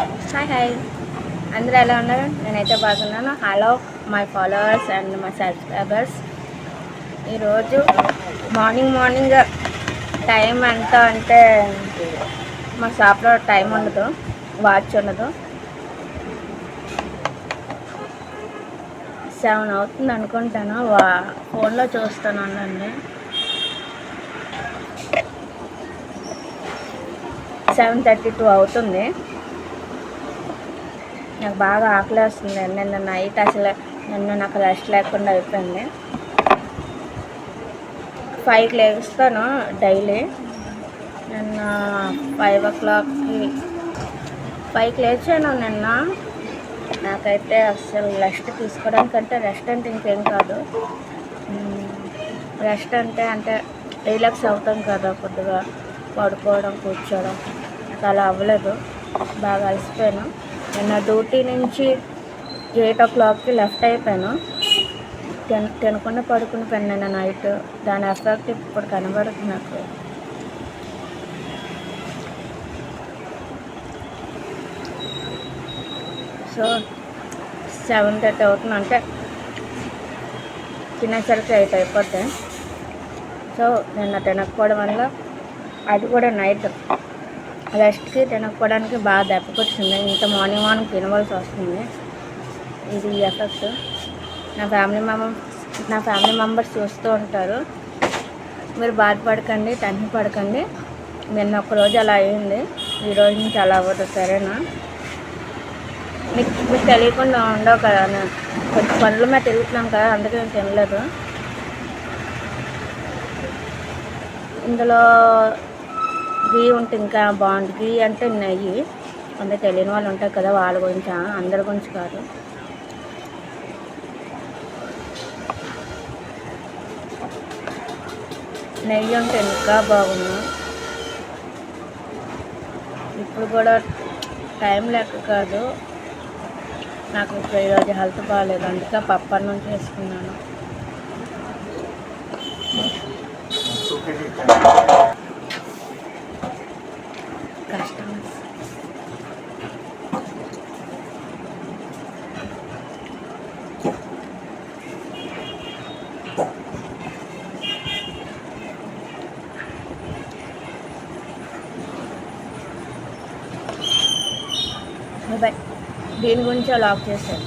Hi hi అందరూ ఎలా ఉన్నారు? నేనైతే బాగున్నాను. Hello my followers and my subscribers ఈరోజు మార్నింగ్ మార్నింగ్ టైం ఎంత అంటే మా షాప్లో టైం ఉండదు వాచ్ ఉండదు. సెవెన్ అవుతుంది అనుకుంటాను. వా ఫోన్లో చూస్తాను అండి సెవెన్ థర్టీ టూ అవుతుంది. నాకు బాగా ఆకలి వస్తుంది నిన్న నైట్ అసలు నన్ను నాకు రెస్ట్ లేకుండా అయిపోయింది. ఫైవ్కి లేస్తాను డైలీ నిన్న ఫైవ్ ఓ క్లాక్కి ఫైవ్కి లేచాను నిన్న. నాకైతే అసలు రెస్ట్ తీసుకోవడానికంటే రెస్ట్ అంటే ఇంకేం కాదు. రెస్ట్ అంటే అంటే రిలాక్స్ అవుతాం కదా కొద్దిగా పడుకోవడం కూర్చోవడం. అలా అవ్వలేదు. బాగా అలసిపోయాను. నిన్న డ్యూటీ నుంచి ఎయిట్ ఓ క్లాక్కి లెఫ్ట్ అయిపోయాను. తిన తినకుండా పడుకుని పోయాను నిన్న నైట్. దాని ఎఫెక్ట్ ఇప్పుడు కనబడుతుంది నాకు. సో సెవెన్ థర్టీ అవుతుంది అంటే తినేసరికి ఎయిట్ అయిపోతాయి సో నిన్న తినకపోవడం వల్ల అది కూడా నైట్ రెస్ట్కి తినకపోవడానికి బాగా దెబ్బకొచ్చింది ఇంత మార్నింగ్ మార్నింగ్ తినవలసి వస్తుంది. ఇది ఎఫెక్ట్ నా ఫ్యామిలీ మెంబర్స్ నా ఫ్యామిలీ మెంబర్స్ చూస్తూ ఉంటారు. మీరు బాధపడకండి టెన్షన్ పడకండి. నిన్న ఒక్కరోజు అలా అయింది. ఈ రోజు నుంచి అలా అవ్వదు సరేనా? మీకు మీకు తెలియకుండా ఉండవు కదా కొంచెం పనుల మీద తిరుగుతున్నాం కదా అందుకే నేను తినలేదు. ఇందులో గీ ఉంటే ఇంకా బాగుంది గీ అంటే నెయ్యి. అంటే తెలియని వాళ్ళు ఉంటారు కదా వాళ్ళ గురించి? అందరి గురించి కాదు. నెయ్యి ఉంటే ఇంకా బాగుంది ఇప్పుడు కూడా టైం లెక్క కాదు. నాకు ఇప్పుడు ఈరోజు హెల్త్ బాగాలేదు అందుకే పప్పు అన్నం చేసుకున్నాను. బాయ్ దీని గురించి లాక్ చేశారు